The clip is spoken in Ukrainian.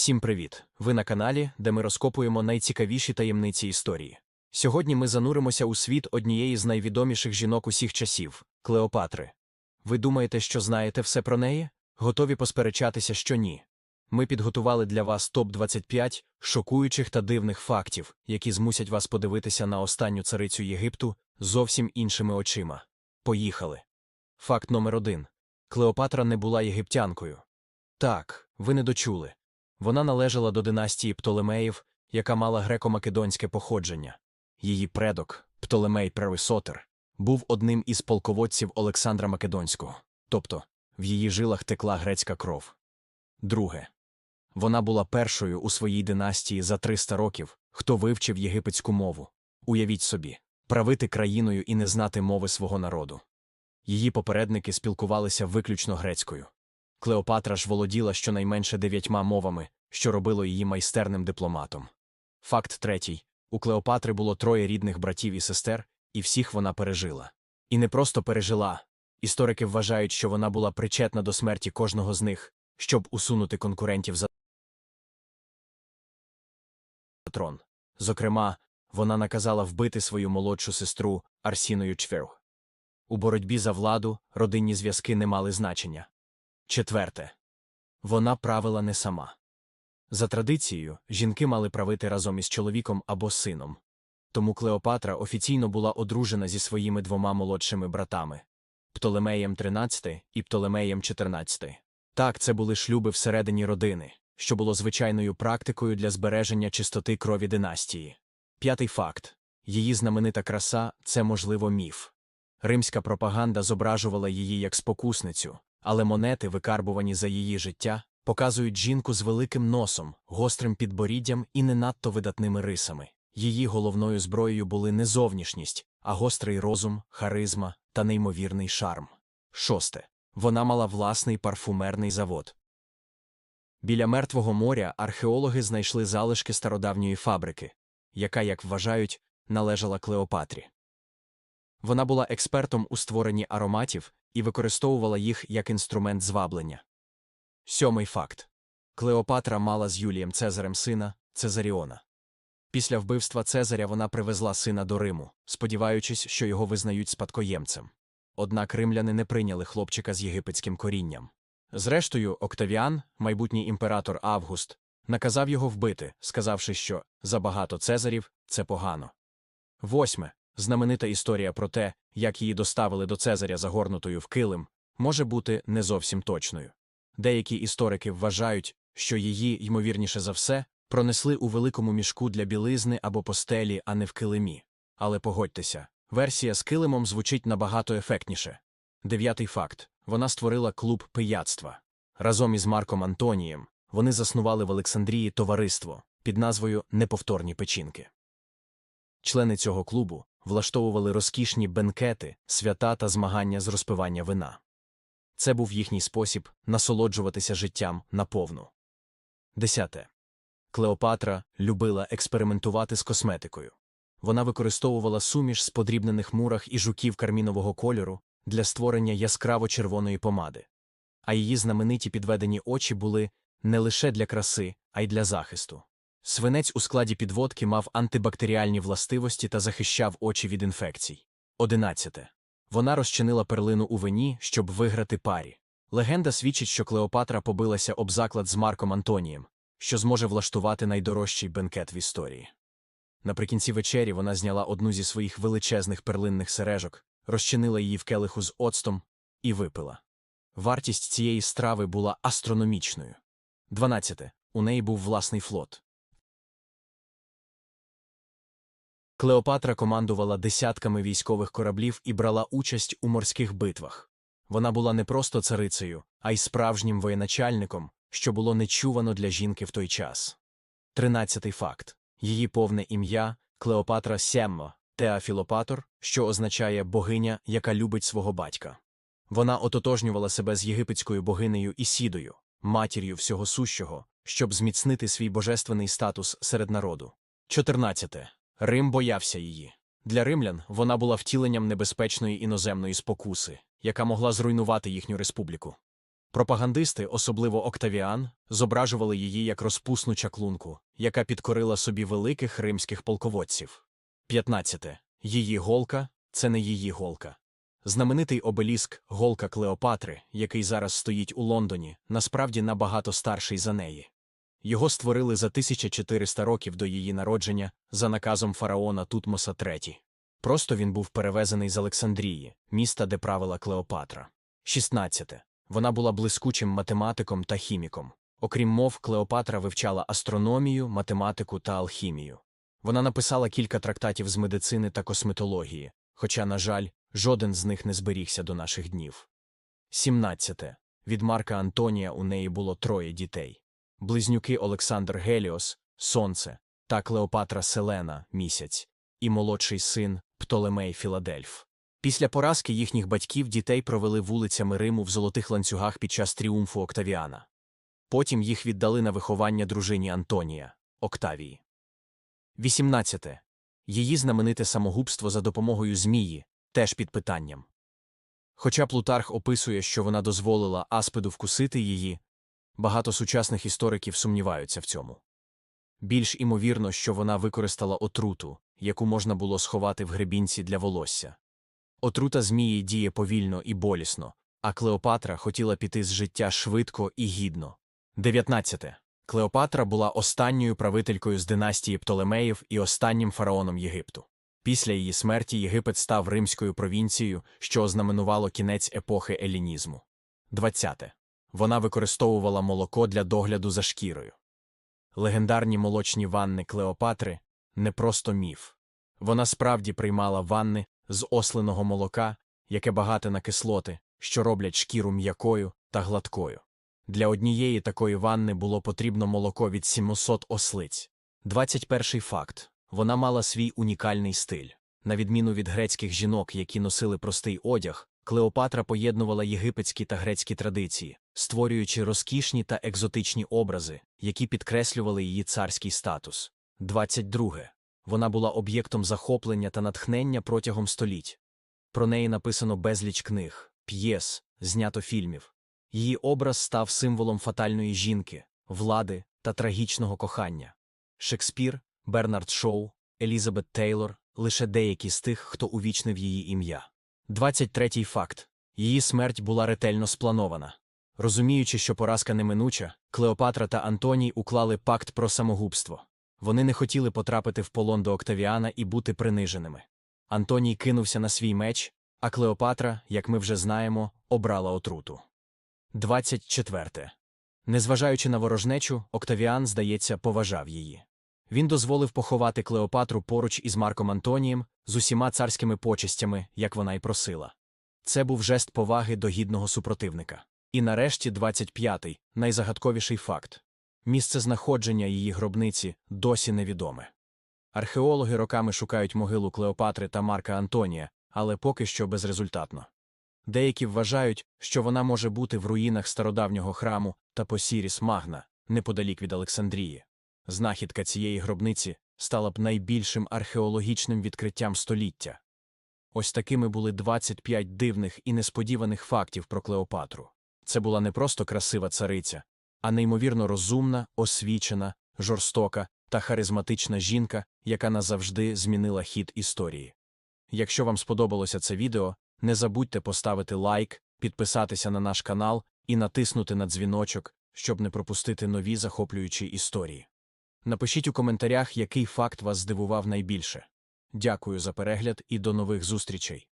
Всім привіт! Ви на каналі, де ми розкопуємо найцікавіші таємниці історії. Сьогодні ми зануримося у світ однієї з найвідоміших жінок усіх часів Клеопатри. Ви думаєте, що знаєте все про неї? Готові посперечатися, що ні. Ми підготували для вас топ-25 шокуючих та дивних фактів, які змусять вас подивитися на останню царицю Єгипту зовсім іншими очима. Поїхали. Факт номер один Клеопатра не була єгиптянкою. Так, ви не дочули. Вона належала до династії Птолемеїв, яка мала греко-македонське походження. Її предок, Птолемей Превисотер, був одним із полководців Олександра Македонського, тобто в її жилах текла грецька кров. Друге. Вона була першою у своїй династії за 300 років, хто вивчив єгипетську мову. Уявіть собі, правити країною і не знати мови свого народу. Її попередники спілкувалися виключно грецькою. Клеопатра ж володіла щонайменше дев'ятьма мовами, що робило її майстерним дипломатом. Факт третій у Клеопатри було троє рідних братів і сестер, і всіх вона пережила. І не просто пережила. Історики вважають, що вона була причетна до смерті кожного з них, щоб усунути конкурентів за трон. Зокрема, вона наказала вбити свою молодшу сестру Арсіною Чверг. У боротьбі за владу родинні зв'язки не мали значення. Четверте. Вона правила не сама. За традицією, жінки мали правити разом із чоловіком або сином. Тому Клеопатра офіційно була одружена зі своїми двома молодшими братами Птолемеєм XIII і Птолемеєм XIV. Так, це були шлюби всередині родини, що було звичайною практикою для збереження чистоти крові династії. П'ятий факт її знаменита краса це, можливо, міф. Римська пропаганда зображувала її як спокусницю, але монети, викарбувані за її життя, показують жінку з великим носом, гострим підборіддям і не надто видатними рисами. Її головною зброєю були не зовнішність, а гострий розум, харизма та неймовірний шарм. Шосте. Вона мала власний парфумерний завод. Біля Мертвого моря археологи знайшли залишки стародавньої фабрики, яка, як вважають, належала Клеопатрі. Вона була експертом у створенні ароматів і використовувала їх як інструмент зваблення. Сьомий факт Клеопатра мала з Юлієм Цезарем сина Цезаріона. Після вбивства Цезаря вона привезла сина до Риму, сподіваючись, що його визнають спадкоємцем. Однак римляни не прийняли хлопчика з єгипетським корінням. Зрештою, Октавіан, майбутній імператор Август, наказав його вбити, сказавши, що забагато Цезарів це погано. Восьме. Знаменита історія про те, як її доставили до Цезаря загорнутою в килим, може бути не зовсім точною. Деякі історики вважають, що її, ймовірніше за все, пронесли у великому мішку для білизни або постелі, а не в килимі. Але погодьтеся, версія з килимом звучить набагато ефектніше. Дев'ятий факт вона створила клуб пияцтва. Разом із Марком Антонієм вони заснували в Олександрії товариство під назвою Неповторні печінки. Члени цього клубу влаштовували розкішні бенкети, свята та змагання з розпивання вина. Це був їхній спосіб насолоджуватися життям наповну. Десяте. Клеопатра любила експериментувати з косметикою. Вона використовувала суміш з подрібнених мурах і жуків кармінового кольору для створення яскраво червоної помади. А її знамениті підведені очі були не лише для краси, а й для захисту. Свинець у складі підводки мав антибактеріальні властивості та захищав очі від інфекцій. Одинадцяте. Вона розчинила перлину у вині, щоб виграти парі. Легенда свідчить, що Клеопатра побилася об заклад з Марком Антонієм, що зможе влаштувати найдорожчий бенкет в історії. Наприкінці вечері вона зняла одну зі своїх величезних перлинних сережок, розчинила її в келиху з оцтом і випила. Вартість цієї страви була астрономічною. Дванадцяте. У неї був власний флот. Клеопатра командувала десятками військових кораблів і брала участь у морських битвах. Вона була не просто царицею, а й справжнім воєначальником, що було нечувано для жінки в той час. Тринадцятий факт її повне ім'я Клеопатра Сяммо, Теафілопатор, що означає богиня, яка любить свого батька. Вона ототожнювала себе з єгипетською богинею Ісідою, матір'ю всього сущого, щоб зміцнити свій божественний статус серед народу. 14. Рим боявся її. Для римлян вона була втіленням небезпечної іноземної спокуси, яка могла зруйнувати їхню республіку. Пропагандисти, особливо Октавіан, зображували її як розпусну чаклунку, яка підкорила собі великих римських полководців. 15. Її голка це не її голка. Знаменитий обеліск голка Клеопатри, який зараз стоїть у Лондоні, насправді набагато старший за неї. Його створили за 1400 років до її народження за наказом фараона Тутмоса III. Просто він був перевезений з Олександрії, міста, де правила Клеопатра. 16. Вона була блискучим математиком та хіміком. Окрім мов, Клеопатра вивчала астрономію, математику та алхімію. Вона написала кілька трактатів з медицини та косметології, хоча, на жаль, жоден з них не зберігся до наших днів. 17. Від Марка Антонія у неї було троє дітей. Близнюки Олександр Геліос, Сонце та Клеопатра Селена, місяць, і молодший син Птолемей Філадельф. Після поразки їхніх батьків дітей провели вулицями Риму в золотих ланцюгах під час тріумфу Октавіана. Потім їх віддали на виховання дружині Антонія, Октавії. 18. Її знамените самогубство за допомогою змії теж під питанням. Хоча Плутарх описує, що вона дозволила Аспиду вкусити її, багато сучасних істориків сумніваються в цьому. Більш імовірно, що вона використала отруту, яку можна було сховати в гребінці для волосся. Отрута змії діє повільно і болісно, а Клеопатра хотіла піти з життя швидко і гідно. 19. Клеопатра була останньою правителькою з династії Птолемеїв і останнім фараоном Єгипту. Після її смерті Єгипет став римською провінцією, що ознаменувало кінець епохи елінізму. 20. Вона використовувала молоко для догляду за шкірою. Легендарні молочні ванни Клеопатри не просто міф. Вона справді приймала ванни з ослиного молока, яке багате на кислоти, що роблять шкіру м'якою та гладкою. Для однієї такої ванни було потрібно молоко від 700 ослиць. 21 факт. Вона мала свій унікальний стиль. На відміну від грецьких жінок, які носили простий одяг, Клеопатра поєднувала єгипетські та грецькі традиції, створюючи розкішні та екзотичні образи, які підкреслювали її царський статус. 22. Вона була об'єктом захоплення та натхнення протягом століть. Про неї написано безліч книг, п'єс, знято фільмів. Її образ став символом фатальної жінки, влади та трагічного кохання. Шекспір, Бернард Шоу, Елізабет Тейлор лише деякі з тих, хто увічнив її ім'я. 23-й факт її смерть була ретельно спланована. Розуміючи, що поразка неминуча, Клеопатра та Антоній уклали пакт про самогубство. Вони не хотіли потрапити в полон до Октавіана і бути приниженими. Антоній кинувся на свій меч, а Клеопатра, як ми вже знаємо, обрала отруту. 24. Незважаючи на ворожнечу, Октавіан, здається, поважав її. Він дозволив поховати Клеопатру поруч із Марком Антонієм з усіма царськими почестями, як вона й просила. Це був жест поваги до гідного супротивника. І нарешті 25-й, найзагадковіший факт. Місце знаходження її гробниці досі невідоме. Археологи роками шукають могилу Клеопатри та Марка Антонія, але поки що безрезультатно. Деякі вважають, що вона може бути в руїнах стародавнього храму та Посіріс Магна, неподалік від Олександрії. Знахідка цієї гробниці стала б найбільшим археологічним відкриттям століття. Ось такими були 25 дивних і несподіваних фактів про Клеопатру. Це була не просто красива цариця, а неймовірно розумна, освічена, жорстока та харизматична жінка, яка назавжди змінила хід історії. Якщо вам сподобалося це відео, не забудьте поставити лайк, підписатися на наш канал і натиснути на дзвіночок, щоб не пропустити нові захоплюючі історії. Напишіть у коментарях, який факт вас здивував найбільше. Дякую за перегляд і до нових зустрічей.